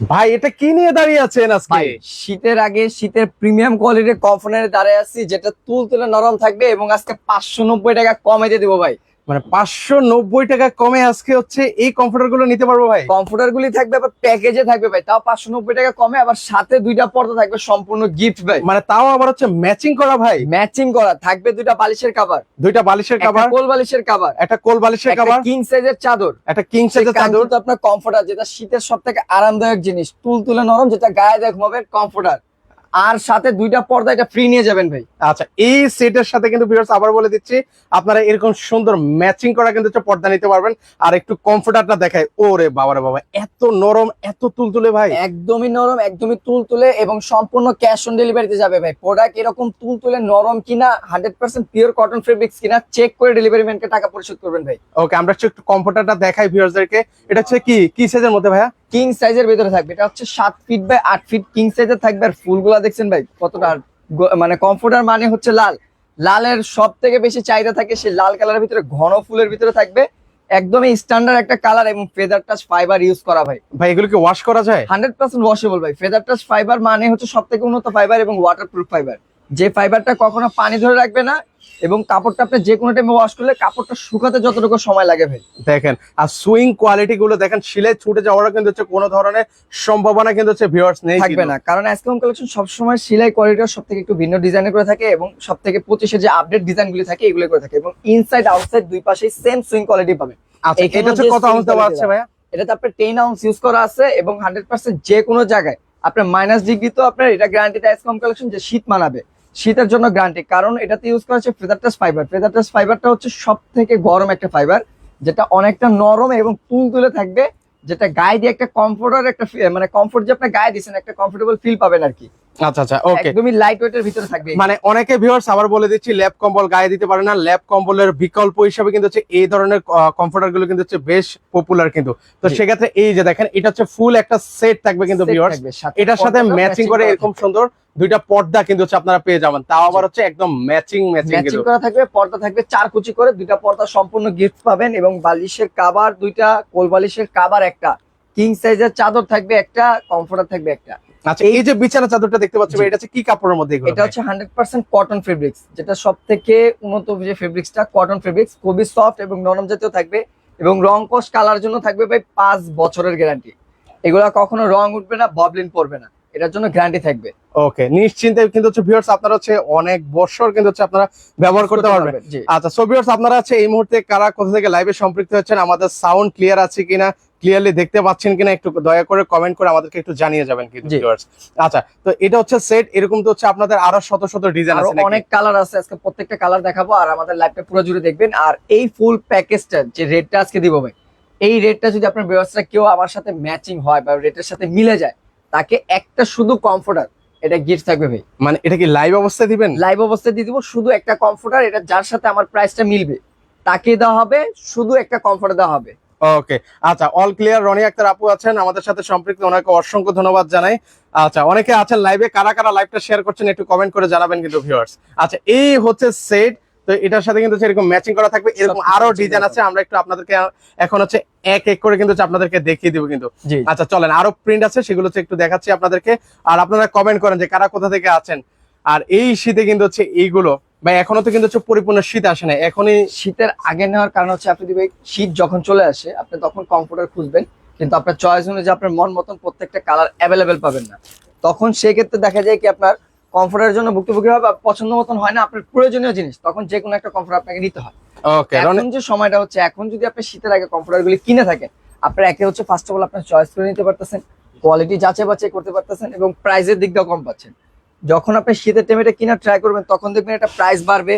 ভাই, এটা কি নিয়ে দাঁড়িয়ে আছেন আজকে? শীতের আগে শীতের প্রিমিয়াম কোয়ালিটির কফনের দাঁড়িয়ে আছি, যেটা তুল তুলে নরম থাকবে এবং আজকে পাঁচশো নব্বই টাকা কমে দিয়ে দেবো ভাই। মানে পাঁচশো নব্বই টাকা কমে আজকে হচ্ছে এই কমফোর্টারগুলো নিতে পারব ভাই? কমফোর্টার গুলি থাকবে আবার প্যাকেজে থাকবে ভাই। তাও পাঁচশো নব্বই টাকা কমে আবার সাথে দুইটা পর্দা থাকবে সম্পূর্ণ গিফট ভাই। মানে তাও আবার হচ্ছে ম্যাচিং করা ভাই? ম্যাচিং করা থাকবে দুইটা বালিশের কাভার দুইটা বালিশের কাভার কোল বালিশের কাভার একটা কোল বালিশের কাভার কিং সাইজের চাদর। একটা কিং সাইজের চাদর। তো আপনার কমফোর্টার যেটা শীতের সব থেকে আরামদায়ক জিনিস। তুল তুলে নরম যেটা গায়ে দেখ ঘুমাবে কমফোর্টার আর সাথে দুইটা পর্দা এটা ফ্রি নিয়ে যাবেন ভাই। আচ্ছা এই সেটের সাথে কিন্তু ভিউয়ার্স আবার বলে দিচ্ছি আপনারা এরকম সুন্দর ম্যাচিং করা কিন্তু পর্দা নিতে পারবেন। আর একটু কমফোর্টারটা দেখায় ওরে বাবারে বাবা এত নরম এত তুলতুলে ভাই। একদমই নরম একদমই তুলতুলে এবং সম্পূর্ণ ক্যাশ অন ডেলিভারিতে যাবে ভাই। প্রোডাক্ট এরকম তুলতুলে নরম কিনা hundred percent pure cotton fabrics কিনা চেক করে ডেলিভারি ম্যানকে টাকা পরিশোধ করবেন ভাই। ওকে আমরা একটু কমফোর্টারটা দেখাই ভিউয়ার্সদেরকে এটা হচ্ছে কি? কি সাইজের মধ্যে ভাইয়া? কিং সাইজের ভিতরে থাকবে। এটা হচ্ছে সাত ফিট বাই আট ফিট কিং সাইজের থাকবে। আর ফুলগুলা দেখছেন ভাই কতটা মানে কমফোর্টার মানে হচ্ছে লাল। লালের সব থেকে বেশি চাহিদা থাকে সে লাল কালারের ভিতরে ঘন ফুলের ভিতরে থাকবে। একদমই স্ট্যান্ডার্ড একটা কালার এবং ফেদার টাচ ফাইবার ইউজ করা ভাই। ভাই এগুলোকে ওয়াশ করা যায়? হান্ড্রেড পার্সেন্ট ওয়াশেবল ভাই। ফেদার টাচ ফাইবার মানে হচ্ছে সব থেকে উন্নত ফাইবার এবং ওয়াটারপ্রুফ ফাইবার যে ফাইবারটা কখনো পানি ধরে রাখবে না এবং কাপড়টা আপনি যে কোনো টাইমে ওয়াশ করলে কাপড়টা শুকাতে যতটুকু সময় লাগে ভাই। দেখেন আর সুইং কোয়ালিটি গুলো দেখেন সিলাই ছুটে যাওয়ারও কিন্তু হচ্ছে কোনো ধরনের সম্ভাবনা কিন্তু হচ্ছে ভিউয়ার্স নেই থাকবে না কারণ আইসক্রিম কালেকশন সবসময় সেলাই কোয়ালিটি সব থেকে একটু ভিন্ন ডিজাইনে করে থাকে এবং সব থেকে পঁচিশের যে আপডেট ডিজাইন গুলি থাকে এগুলো করে থাকে এবং ইনসাইড আউটসাইড দুই পাশে সেম সুইং কোয়ালিটি পাবে আচ্ছা এটা হচ্ছে কত আউন্স দেওয়া আছে ভাইয়া? এটাতে আপনার টেন আউন্স ইউজ করা আছে এবং হান্ড্রেড পার্সেন্ট যে কোনো জায়গায়। আপনার মাইনাস ডিগ্রি তো আপনার এটা গ্যারান্টি আইসক্রিম কালেকশন যে শীত মানাবে। শীতের জন্য গ্যারান্টি কারণ এটাতে ইউজ করা হচ্ছে ফেদারটাস ফাইবার ফেদারটাস ফাইবারটা হচ্ছে সব থেকে গরম একটা ফাইবার যেটা অনেকটা নরম এবং তুল তুলে থাকবে, যেটা গায়ে দিয়ে একটা কমফোর্টার একটা মানে কমফোর্ট যে আপনার গায়ে দিচ্ছেন, একটা কমফোর্টেবল ফিল পাবেন আর কি। আচ্ছা আচ্ছা ওকে একদমই লাইট ওয়েটের ভিতরে থাকবে। মানে অনেকে ভিউয়ার্স আবার বলে দিচ্ছি ল্যাব কম্বল গায়ে দিতে পারে না ল্যাব কম্বলের বিকল্প হিসাবে কিন্তু হচ্ছে এই ধরনের কমফোর্টারগুলো কিন্তু হচ্ছে বেশ পপুলার কিন্তু। তো সেক্ষেত্রে এই যে দেখেন এটা হচ্ছে ফুল একটা সেট থাকবে কিন্তু ভিউয়ার্স এটার সাথে ম্যাচিং করে এরকম সুন্দর দুইটা পর্দা কিন্তু হচ্ছে আপনারা পেয়ে যাবেন। তাও আবার হচ্ছে একদম ম্যাচিং ম্যাচিং ম্যাচিং করা থাকবে পর্দা থাকবে চার কুচি করে দুইটা পর্দা সম্পূর্ণ গিফট পাবেন এবং বালিশের কাবার দুইটা কোল বালিশের কাবার একটা। কিং সাইজের চাদর থাকবে একটা কমফোর্টার থাকবে একটা। আচ্ছা এই যে বিছানা চাদরটা দেখতে পাচ্ছি এটা হচ্ছে কি কাপড়ের মধ্যে এটা হচ্ছে কটন ফেব্রিক্স যেটা উন্নত যে ফেব্রিক্সটা কটন ফেব্রিক্স খুবই সফট এবং নরম জাতীয় থাকবে এবং রং কস কালার জন্য থাকবে ভাই বছরের গ্যারান্টি এগুলা কখনো রং উঠবে না ববলিন পড়বে না এটার জন্য গ্যারান্টি থাকবে। ওকে নিশ্চিন্তে কিন্তু হচ্ছে ভিউয়ার্স আপনারা হচ্ছে অনেক বছর কিন্তু হচ্ছে আপনারা ব্যবহার করতে পারবেন। জি। আচ্ছা সো ভিউয়ার্স আপনারা আছে এই মুহূর্তে কারা কোথা থেকে লাইভে সম্পৃক্ত হচ্ছেন আমাদের সাউন্ড ক্লিয়ার আছে কিনা ক্লিয়ারলি দেখতে পাচ্ছেন কিনা একটু দয়া করে কমেন্ট করে আমাদেরকে একটু জানিয়ে যাবেন কিন্তু ভিউয়ার্স আচ্ছা তো এটা হচ্ছে সেট এরকম তো হচ্ছে আপনাদের আরও শত শত ডিজাইন আছে নাকি? অনেক কালার আছে আজকে প্রত্যেকটা কালার দেখাবো আর আমাদের লাইভটা পুরো জুড়ে দেখবেন। আর এই ফুল প্যাকেজটা যে রেটটা আজকে দিব ভাই এই রেটটা যদি আপনার ব্যবস্থা কেউ আমার সাথে ম্যাচিং হয় বা রেটের সাথে মিলে যায় তাকে একটা শুধু কমফোর্টার এটা গিফট থাকবে ভাই। মানে এটা কি লাইভ অবস্থায় দিবেন? লাইভ অবস্থায় দিয়ে দিব শুধু একটা কমফোর্টার এটা যার সাথে আমার প্রাইসটা মিলবে তাকে দেওয়া হবে শুধু একটা কমফোর্টার দেওয়া হবে। ওকে আচ্ছা অল ক্লিয়ার রনি আক্তার আপু আছেন আমাদের সাথে সম্পৃক্ত ওনাকে অসংখ্য ধন্যবাদ জানাই। আচ্ছা অনেকে আছেন লাইভে কারা কারা লাইভটা শেয়ার করছেন একটু কমেন্ট করে জানাবেন কিন্তু ভিউয়ার্স আচ্ছা এই হচ্ছে সেট তো এটার সাথে কিন্তু এরকম ম্যাচিং করা থাকবে এরকম আরও ডিজাইন আছে আমরা একটু আপনাদেরকে এখন হচ্ছে এক এক করে কিন্তু আপনাদেরকে দেখিয়ে দিব কিন্তু। আচ্ছা চলেন আরও প্রিন্ট আছে সেগুলো হচ্ছে একটু দেখাচ্ছি আপনাদেরকে আর আপনারা কমেন্ট করেন যে কারা কোথা থেকে আছেন। আর এই শীতে কিন্তু হচ্ছে এইগুলো ভাই এখনও তো কিন্তু হচ্ছে পরিপূর্ণ শীত আসে না এখনই শীতের আগে নেওয়ার কারণ হচ্ছে আপনি যদি শীত যখন চলে আসে আপনি তখন কমফোর্টার খুঁজবেন। কিন্তু আপনার চয়েস অনুযায়ী আপনার মন মতন প্রত্যেকটা কালার অ্যাভেলেবেল পাবেন না। তখন সেক্ষেত্রে দেখা যায় কি আপনার কমফোর্টের জন্য ভুক্তভোগী হবে পছন্দ মতন হয় না আপনার প্রয়োজনীয় জিনিস। তখন যে কোনো একটা কমফোর্ট আপনাকে নিতে হয়। ওকে এখন যে সময়টা হচ্ছে এখন যদি আপনি শীতের আগে কমফোর্টার গুলি কিনে থাকেন আপনার একে হচ্ছে ফার্স্ট অফ অল আপনার চয়েস করে নিতে পারতেছেন। কোয়ালিটি যাচাই বাছাই করতে পারতেছেন এবং প্রাইসের দিকটাও কম পাচ্ছেন। যখন আপনি শীতের টাইমে এটা কিনা ট্রাই করবেন তখন দেখবেন এটা প্রাইস বাড়বে।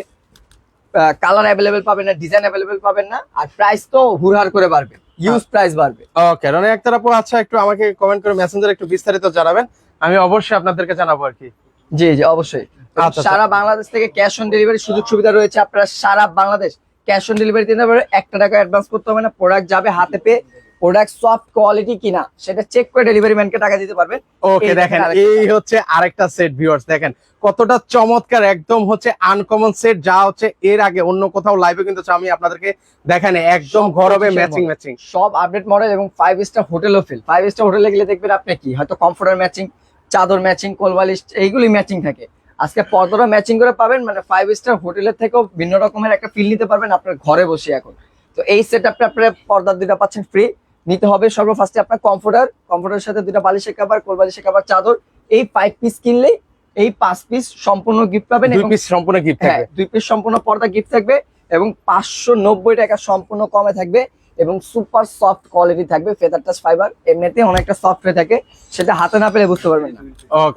কালার অ্যাভেলেবেল পাবেন না ডিজাইন অ্যাভেলেবেল পাবেন না আর প্রাইস তো হুরহার করে বাড়বে। ইউজ প্রাইস বাড়বে। ওকে রনি আক্তার আপু আচ্ছা একটু আমাকে কমেন্ট করে মেসেঞ্জার একটু বিস্তারিত জানাবেন। আমি অবশ্যই আপনাদেরকে জানাব আর কি। জি জি অবশ্যই। আচ্ছা, সারা বাংলাদেশ থেকে ক্যাশ অন ডেলিভারি সুযোগ সুবিধা রয়েছে। আপনারা সারা বাংলাদেশ ক্যাশ অন ডেলিভারি দিতে পারবে একটা টাকা অ্যাডভান্স করতে হবে না। প্রোডাক্ট যাবে হাতে পেয়ে প্রোডাক্ট সফট কোয়ালিটি কিনা সেটা চেক করে ডেলিভারি ম্যানকে টাকা দিতে পারবেন ওকে দেখেন এই হচ্ছে আরেকটা সেট ভিউয়ার্স দেখেন কতটা চমৎকার একদম হচ্ছে আনকমন সেট যা হচ্ছে এর আগে অন্য কোথাও লাইভে কিন্তু আমি আপনাদেরকে দেখেন একদম ঘরবে ম্যাচিং ম্যাচিং সব আপডেট মডেল এবং ফাইভ স্টার হোটেলও ফিল ফাইভ স্টার হোটেলে গেলে দেখবেন আপনি কি হয়তো কমফোর্টার ম্যাচিং চাদর ম্যাচিং কোলবালিশ এইগুলি ম্যাচিং থাকে। আজকে পর্দাটা ম্যাচিং করে পাবেন মানে ফাইভ স্টার হোটেলের থেকেও ভিন্ন রকমের একটা ফিল নিতে পারবেন আপনার ঘরে বসে এখন। তো এই সেট আপটা আপনার পর্দার দুটা পাচ্ছেন ফ্রি নিতে হবে। সর্বফার্স্টে আপনার কমফোর্টার কমফোর্টারের সাথে দুটা বালিশের কাবার কোল কোলবালিশের কাবার চাদর। এই ফাইভ পিস কিনলে এই পাঁচ পিস সম্পূর্ণ গিফট পাবেন দুই পিস সম্পূর্ণ গিফট হ্যাঁ থাকবে দুই পিস সম্পূর্ণ পর্দা গিফট থাকবে এবং পাঁচশো নব্বই টাকা সম্পূর্ণ কমে থাকবে। এবং সুপার সফট কোয়ালিটি থাকবে ফেদার টাচ ফাইবার এমনিতে অনেকটা সফট হয়ে থাকে সেটা হাতে না পেলে বুঝতে পারবেন না।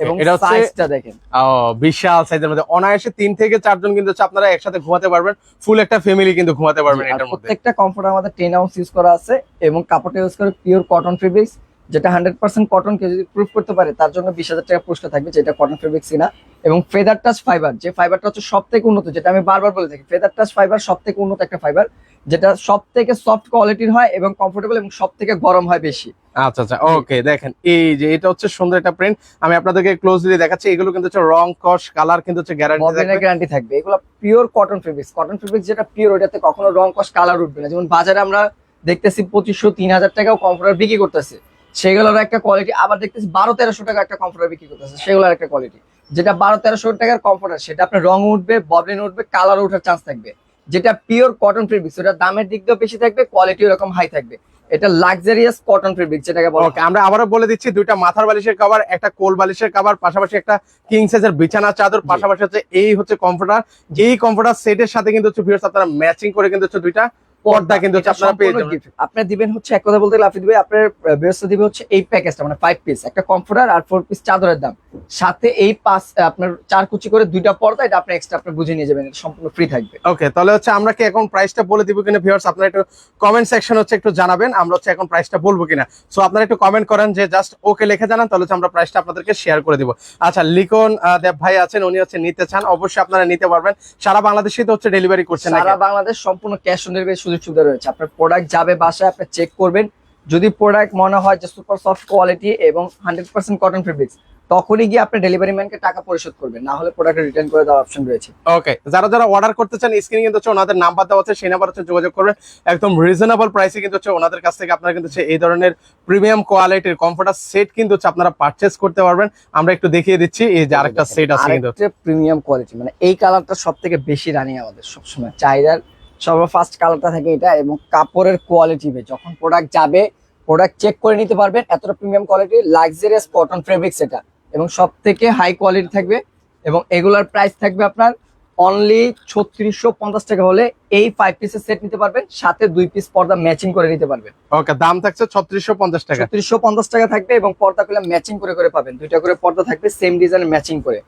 এবং এটা হচ্ছে সাইজটা দেখেন। ও, বিশাল সাইজের মধ্যে। অনায়াসে তিন থেকে চারজন কিন্তু আপনারা একসাথে ঘুমাতে পারবেন। ফুল একটা ফ্যামিলি কিন্তু ঘুমাতে পারবেন এটার মধ্যে। প্রত্যেকটা কমফোর্ট আমাদের টেন আউন্স ইউজ করা আছে এবং কাপড়টা ইউজ করে পিওর কটন ফেব্রিক্স যেটা হান্ড্রেড পার্সেন্ট কটন কেউ যদি প্রুফ করতে পারে তার জন্য বিশ হাজার টাকা পুরস্কার থাকবে যেটা কটন ফেব্রিক্স কিনা। এবং ফেদার টাচ ফাইবার যে ফাইবারটা হচ্ছে সব থেকে উন্নত যেটা আমি বারবার বলে থাকি ফেদার টাচ ফাইবার সব থেকে উন্নত একটা ফাইবার যেটা সব থেকে সফট কোয়ালিটির হয় এবং কমফোর্টেবল এবং সব থেকে গরম হয় বেশি। আচ্ছা আচ্ছা ওকে দেখেন এই যে এটা হচ্ছে সুন্দর একটা প্রিন্ট আমি আপনাদেরকে ক্লোজলি দেখাচ্ছি এগুলো কিন্তু হচ্ছে রং কস কালার কিন্তু হচ্ছে গ্যারান্টি ববিনের গ্যারান্টি থাকবে। এগুলো pure cotton fabrics cotton fabrics যেটা পিওর ওটাতে কখনো রং কস কালার উঠবে না। যেমন বাজারে আমরা দেখতেছি পঁচিশশো তিন হাজার টাকাও কমফোর্টার বিক্রি করতেছে। সেগুলোর একটা কোয়ালিটি আবার দেখতেছি বারো তেরোশো টাকা একটা কমফোর্টার বিক্রি করতেছে। সেগুলোর একটা কোয়ালিটি যেটা বারো তেরোশো টাকার কমফোর্টার সেটা আপনার রং উঠবে ববলিন উঠবে কালার ওঠার চান্স থাকবে। যেটা পিওর কটন ফেব্রিক সেটা দামের দিক দিয়ে বেশি থাকবে কোয়ালিটি ওরকম হাই থাকবে। এটা লাক্সারিয়াস কটন ফেব্রিক যেটাকে বলা। ওকে আমরা আবারও বলে দিচ্ছি দুইটা মাথার বালিশের কভার একটা কোল বালিশের কভার পাশাপাশি একটা কিং সাইজের বিছানা চাদর পাশাপাশি হচ্ছে এই হচ্ছে কমফোর্টার এই কমফোর্টার সেটের সাথে কিন্তু হচ্ছে ভিউয়ার্স আপনারা ম্যাচিং করে কিন্তু হচ্ছে দুইটা পর্দা কিন্তু আপনারা পেয়ে যাবেন। দিবেন হচ্ছে এক কথা বলতে গেলে আপনি দিবে আপনার ব্যবস্থা দিবে হচ্ছে এই প্যাকেজটা মানে ফাইভ পিস একটা কমফোর্টার আর ফোর পিস চাদরের দাম। সাথে এই পাঁচ আপনার চার কুচি করে দুইটা পর্দা এটা আপনি এক্সট্রা আপনি বুঝে নিয়ে যাবেন এটা সম্পূর্ণ ফ্রি থাকবে। ওকে তাহলে হচ্ছে আমরা কি এখন প্রাইসটা বলে দিব কিনা ভিউয়ার্স আপনারা একটু কমেন্ট সেকশন হচ্ছে একটু জানাবেন আমরা হচ্ছে এখন প্রাইসটা বলব কিনা। সো আপনারা একটু কমেন্ট করেন যে জাস্ট ওকে লিখে জানান তাহলে হচ্ছে আমরা প্রাইসটা আপনাদেরকে শেয়ার করে দিব। আচ্ছা লিখন দেব ভাই আছেন উনি হচ্ছে নিতে চান অবশ্যই আপনারা নিতে পারবেন। সারা বাংলাদেশে তো হচ্ছে ডেলিভারি করছেন? সারা বাংলাদেশ সম্পূর্ণ ক্যাশ অন ডেলিভারি সুযোগ সুবিধা রয়েছে। আপনার প্রোডাক্ট যাবে বাসায় আপনি চেক করবেন। যদি প্রোডাক্ট মনে হয় যে সুপার সফট কোয়ালিটি এবং হান্ড্রেড পার্সেন্ট কটন ফেব্রিক্স তখনই গিয়ে আপনি ডেলিভারি ম্যানকে টাকা পরিশোধ করবেন। না হলে প্রোডাক্ট রিটার্ন করে দেওয়ার অপশন রয়েছে। ওকে যারা যারা অর্ডার করতে চান স্ক্রিনে কিন্তু হচ্ছে ওনাদের নাম্বার দেওয়া আছে সেই নাম্বার হচ্ছে যোগাযোগ করবেন। একদম রিজনেবল প্রাইসে কিন্তু হচ্ছে ওনাদের কাছ থেকে আপনারা কিন্তু এই ধরনের প্রিমিয়াম কোয়ালিটির কমফোর্টার সেট কিন্তু হচ্ছে আপনারা পারচেস করতে পারবেন। আমরা একটু দেখিয়ে দিচ্ছি এই যে আরেকটা সেট আছে কিন্তু। প্রিমিয়াম কোয়ালিটি মানে এই কালারটা সব থেকে বেশি রানিং আমাদের সবসময়। চাহিদার সর্বফার্স্ট কালারটা থাকে এটা এবং কাপড়ের কোয়ালিটি যখন প্রোডাক্ট যাবে প্রোডাক্ট চেক করে নিতে পারবেন এতটা premium quality luxurious cotton fabrics এটা। এবং সব থেকে হাই কোয়ালিটি থাকবে এবং এগুলার প্রাইস থাকবে আপনার অনলি ছত্রিশশো পঞ্চাশ টাকা হলে এই ফাইভ পিসের সেট নিতে পারবেন সাথে দুই পিস পর্দা ম্যাচিং করে নিতে পারবেন। ওকে দাম থাকছে ছত্রিশশো পঞ্চাশ টাকা। ছত্রিশশো পঞ্চাশ টাকা থাকবে এবং পর্দাগুলো ম্যাচিং করে করে পাবেন। দুইটা করে পর্দা থাকবে সেম ডিজাইন ম্যাচিং করে।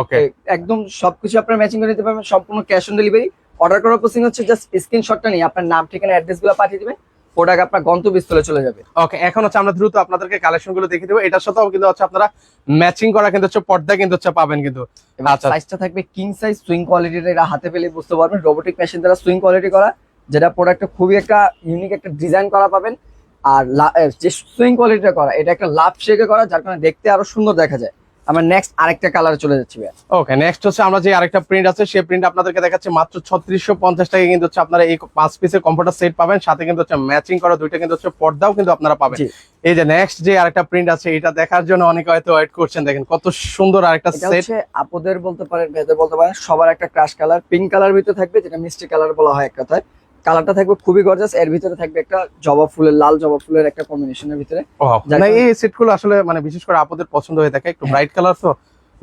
ওকে একদম সবকিছু আপনার ম্যাচিং করে নিতে পারবেন সম্পূর্ণ ক্যাশ অন ডেলিভারি অর্ডার করার প্রসিং হচ্ছে জাস্ট স্ক্রিনশটটা নিয়ে আপনার নাম ঠিকানা অ্যাড্রেসগুলো পাঠিয়ে দিবেন। প্রোডাক্ট আপনার গন্তব্যস্থলে চলে যাবে। ওকে এখন হচ্ছে আমরা দ্রুত আপনাদেরকে কালেকশনগুলো দেখিয়ে দেবো। এটার সাথেও কিন্তু হচ্ছে আপনারা ম্যাচিং করা কিন্তু হচ্ছে পর্দা কিন্তু হচ্ছে পাবেন কিন্তু। আচ্ছা। সাইজটা থাকবে কিং সাইজ সুইং কোয়ালিটির এরা হাতে পেলে বুঝতে পারবেন। রোবোটিক মেশিন দ্বারা সুইং কোয়ালিটি করা যেটা প্রোডাক্টটা খুবই একটা ইউনিক একটা ডিজাইন করা পাবেন। আর যে সুইং কোয়ালিটিটা করা এটা একটা লাভ শেকে করা যার কারণে দেখতে আরও সুন্দর দেখা যায়। আমরা নেক্সট আরেকটা কালারে চলে যাচ্ছি ওকে নেক্সট হচ্ছে আমরা যে আরেকটা প্রিন্ট আছে সেই প্রিন্ট আপনাদেরকে দেখাচ্ছি মাত্র ছত্রিশশো পঞ্চাশ টাকা কিন্তু হচ্ছে আপনারা এই পাঁচ পিসের কম্পিউটার সেট পাবেন। সাথে কিন্তু হচ্ছে ম্যাচিং করা দুইটা কিন্তু হচ্ছে পর্দাও কিন্তু আপনারা পাবেন। এই যে নেক্সট যে আরেকটা প্রিন্ট আছে এটা দেখার জন্য অনেকে হয়তো ওয়েট করছেন। দেখেন কত সুন্দর আরেকটা সেট আপুদের বলতে পারেন মেয়েদের বলতে পারেন সবার একটা ক্রাশ কালার পিঙ্ক কালার ভিতরে থাকবে যেটা মিষ্টি কালার বলা হয় এক কথায়। কালারটা থাকবে খুবই গর্জাস এর ভিতরে থাকবে একটা জবা ফুলের লাল জবা ফুলের একটা কম্বিনেশনের ভিতরে। যার না কারণে- এই সেটগুলো আসলে মানে বিশেষ করে আপনাদের পছন্দ হয়ে থাকে একটু ব্রাইট কালার তো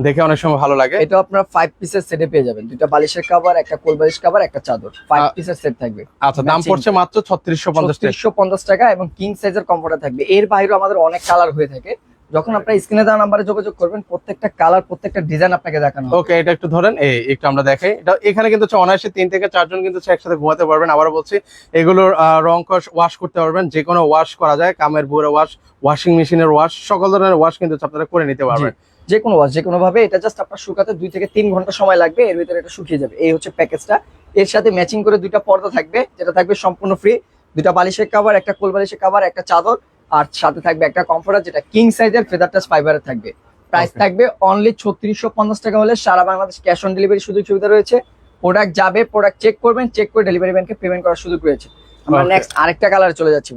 দেখে অনেক সময় ভালো লাগে। এটা আপনারা ফাইভ পিসের সেটে পেয়ে যাবেন। দুইটা বালিশের কাভার একটা কোল বালিশ কাভার একটা চাদর। ফাইভ পিসের সেট থাকবে। আচ্ছা দাম পড়ছে মাত্র ছত্রিশশো পঞ্চাশ টাকা। ছত্রিশশো পঞ্চাশ টাকা এবং কিং সাইজের কম্পিউটার থাকবে। এর বাইরেও আমাদের অনেক কালার হয়ে থাকে। যখন আপনার স্ক্রিনে দেওয়া নাম্বারে যোগাযোগ করবেন প্রত্যেকটা কালার প্রত্যেকটা ডিজাইন আপনাকে দেখানো ওকে এটা একটু ধরেন এই একটু আমরা দেখাই। এটা এখানে কিন্তু হচ্ছে অনায়াসে তিন থেকে চারজন কিন্তু একসাথে ঘুমাতে পারবেন। আবার বলছি এগুলোর রং ওয়াশ করতে পারবেন। যে কোনো ওয়াশ করা যায় কামের বুড়ো ওয়াশ ওয়াশিং মেশিনের ওয়াশ সকল ধরনের ওয়াশ কিন্তু আপনারা করে নিতে পারবেন। যে কোনো ওয়াশ যে কোনো ভাবে। এটা জাস্ট আপনার শুকাতে দুই থেকে তিন ঘণ্টা সময় লাগবে এর ভিতরে এটা শুকিয়ে যাবে। এই হচ্ছে প্যাকেজটা। এর সাথে ম্যাচিং করে দুইটা পর্দা থাকবে যেটা থাকবে সম্পূর্ণ ফ্রি দুইটা বালিশের কাভার একটা কোল বালিশের কাভার একটা চাদর। আর সাথে থাকবে একটা কমফোর্টার যেটা কিং সাইজের ফেদার টাচ ফাইবারের থাকবে। প্রাইস থাকবে অনলি ছত্রিশশো পঞ্চাশ টাকা হলে সারা বাংলাদেশ ক্যাশ অন ডেলিভারি সুযোগ সুবিধা রয়েছে। প্রোডাক্ট যাবে প্রোডাক্ট চেক করবেন চেক করে ডেলিভারি ম্যানকে পেমেন্ট করার সুযোগ রয়েছে। আমরা নেক্সট আরেকটা কালারে চলে যাচ্ছি।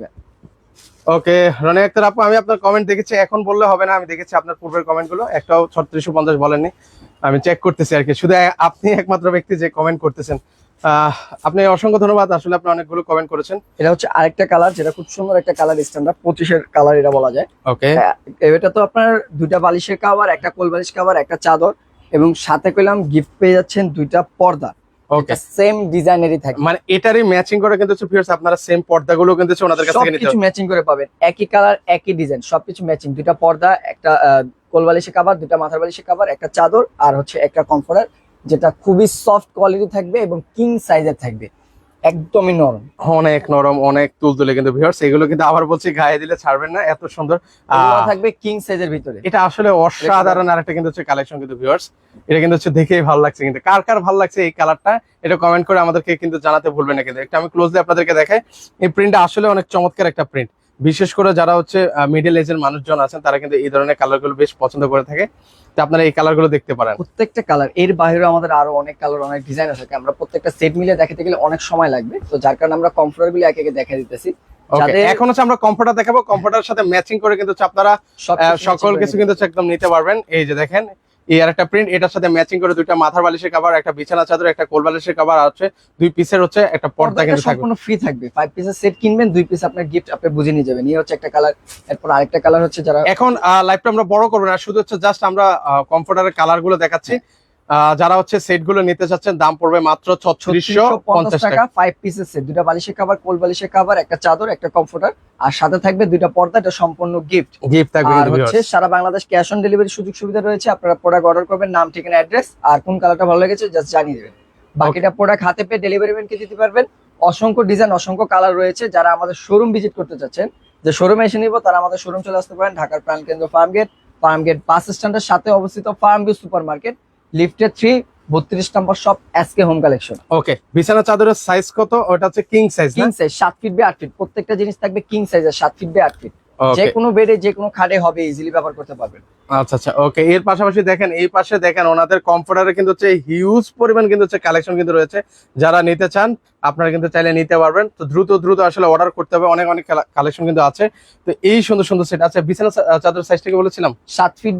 ওকে রনি আক্তার আপু আমি আপনার কমেন্ট দেখেছি এখন বললে হবে না আমি দেখেছি আপনার পূর্বের কমেন্টগুলো একটাও ছত্রিশশো পঞ্চাশ বলেননি। আমি চেক করতেছি আর কি শুধু আপনি একমাত্র ব্যক্তি যে কমেন্ট করতেছেন। আপনি অসংখ্য ধন্যবাদ। আসলে আপনি অনেকগুলো কমেন্ট করেছেন। এটা হচ্ছে আরেকটা কালার যেটা খুব সুন্দর একটা কালার স্ট্যান্ডার্ড পঁচিশের কালার এটা বলা যায়। ওকে হ্যাঁ, এটা তো আপনার দুইটা বালিশের কাভার একটা কোল বালিশ কাভার একটা চাদর এবং সাথে কইলাম গিফট পেয়ে যাচ্ছেন দুইটা পর্দা। ওকে সেম ডিজাইনেরই থাকে। মানে এটারই ম্যাচিং করে কিন্তু আপনারা সেম পর্দাগুলো কিন্তু ওনাদের কাছ থেকে নিতে সবকিছু ম্যাচিং করে পাবেন। একই কালার একই ডিজাইন সবকিছু ম্যাচিং দুইটা পর্দা একটা কোল বালিশের কাভার দুইটা মাথার বালিশের কাভার একটা চাদর আর হচ্ছে একটা কমফোর্টার যেটা খুবই সফট কোয়ালিটি থাকবে এবং কিং সাইজের থাকবে। একদমই নরম। অনেক নরম অনেক তুলতুলে কিন্তু ভিউয়ার্স এগুলো কিন্তু আবার বলছি গায়ে দিলে ছাড়বেন না এত সুন্দর। থাকবে কিং সাইজের ভিতরে। এটা আসলে অসাধারণ আর একটা কিন্তু হচ্ছে কালেকশন কিন্তু ভিউয়ার্স এটা কিন্তু হচ্ছে দেখেই ভালো লাগছে কিন্তু। কার কার ভালো লাগছে এই কালারটা এটা কমেন্ট করে আমাদেরকে কিন্তু জানাতে ভুলবেন না কিন্তু। একটা আমি ক্লোজলি আপনাদেরকে দেখাই এই প্রিন্টটা আসলে অনেক চমৎকার একটা প্রিন্ট বিশেষ করে যারা হচ্ছে মিডল এজের মানুষজন আছেন তারা কিন্তু এই ধরনের কালারগুলো বেশ পছন্দ করে থাকে। তো আপনারা এই কালারগুলো দেখতে পারেন। প্রত্যেকটা কালারের বাইরে আমাদের আরও অনেক কালার অনেক ডিজাইন আছে। আমরা প্রত্যেকটা সেট মিলিয়ে দেখাতে গেলে অনেক সময় লাগবে। তো যার কারণে আমরা কমফোর্টারগুলো একে একে দেখা দিতেছি। এখন হচ্ছে আমরা কমফোর্টার দেখাবো। কমফোর্টার সাথে ম্যাচিং করে কিন্তু আপনারা সকল কিছু কিন্তু একদম নিতে পারবেন। এই যে দেখেন এই আর একটা প্রিন্ট এটার সাথে ম্যাচিং করে দুইটা মাথার বালিশের কাভার একটা বিছানা চাদর একটা কোল বালিশের কাভার আছে দুই পিসের হচ্ছে একটা পর্দা কিন্তু থাকবে। সম্পূর্ণ ফ্রি থাকবে। ফাইভ পিসের সেট কিনবেন দুই পিস আপনার গিফট আপনি বুঝে নিয়ে যাবেন। এই হচ্ছে একটা কালার এরপর আরেকটা কালার হচ্ছে যারা এখন লাইভটা আমরা বড় করব না শুধু হচ্ছে জাস্ট আমরা কমফোর্টারের কালারগুলো দেখাচ্ছি। যারা হচ্ছে সেটগুলো নিতে চাচ্ছেন দাম পড়বে মাত্র ছত্রিশশো পঞ্চাশ টাকা। ফাইভ পিসের সেট দুটা বালিশের খাবার কোল বালিশের খাবার একটা চাদর একটা কমফোর্টার আর সাথে থাকবে দুইটা পর্দা এটা সম্পূর্ণ গিফট গিফট থাকবে আর হচ্ছে সারা বাংলাদেশ ক্যাশ অন ডেলিভারি সুযোগ সুবিধা রয়েছে আপনারা প্রোডাক্ট অর্ডার করবেন নাম ঠিকানা অ্যাড্রেস আর কোন কালারটা ভালো লেগেছে জাস্ট জানিয়ে দেবেন। বাকিটা প্রোডাক্ট হাতে পেয়ে ডেলিভারি ম্যানকে দিতে পারবেন। অসংখ্য ডিজাইন অসংখ্য কালার রয়েছে যারা আমাদের শোরুম ভিজিট করতে চাচ্ছেন যে শোরুমে এসে নিব তারা আমাদের শোরুম চলে আসতে পারেন ঢাকার প্রাণকেন্দ্র farm gate farm gate bus স্ট্যান্ডের সাথে অবস্থিত ফার্ম ভিউ সুপার মার্কেট লিফটের থ্রি বত্রিশ নম্বর shop SK home collection okay বিছানা চাদরের সাইজ কত? ওটা হচ্ছে কিং সাইজ কিং সাইজ সাত ফিট বাই আট ফিট প্রত্যেকটা জিনিস থাকবে কিং সাইজের সাত ফিট বাই আট ফিট যে কোনো বেডে যে কোনো খাটে হবে ইজিলি ব্যবহার করতে পারবেন। আচ্ছা আচ্ছা ওকে এর পাশাপাশি দেখেন এই পাশে দেখেন ওনাদের কমফোর্টারে কিন্তু হচ্ছে হিউজ পরিমাণ কিন্তু হচ্ছে কালেকশন কিন্তু রয়েছে। যারা নিতে চান আপনারা কিন্তু চাইলে নিতে পারবেন। তো দ্রুত দ্রুত আসলে অর্ডার করতে হবে অনেক অনেক কালেকশন কিন্তু আছে। তো এই সুন্দর সুন্দর সেট আছে। বিছানা চাদর সাইজটাকে বলেছিলাম? সাত ফিট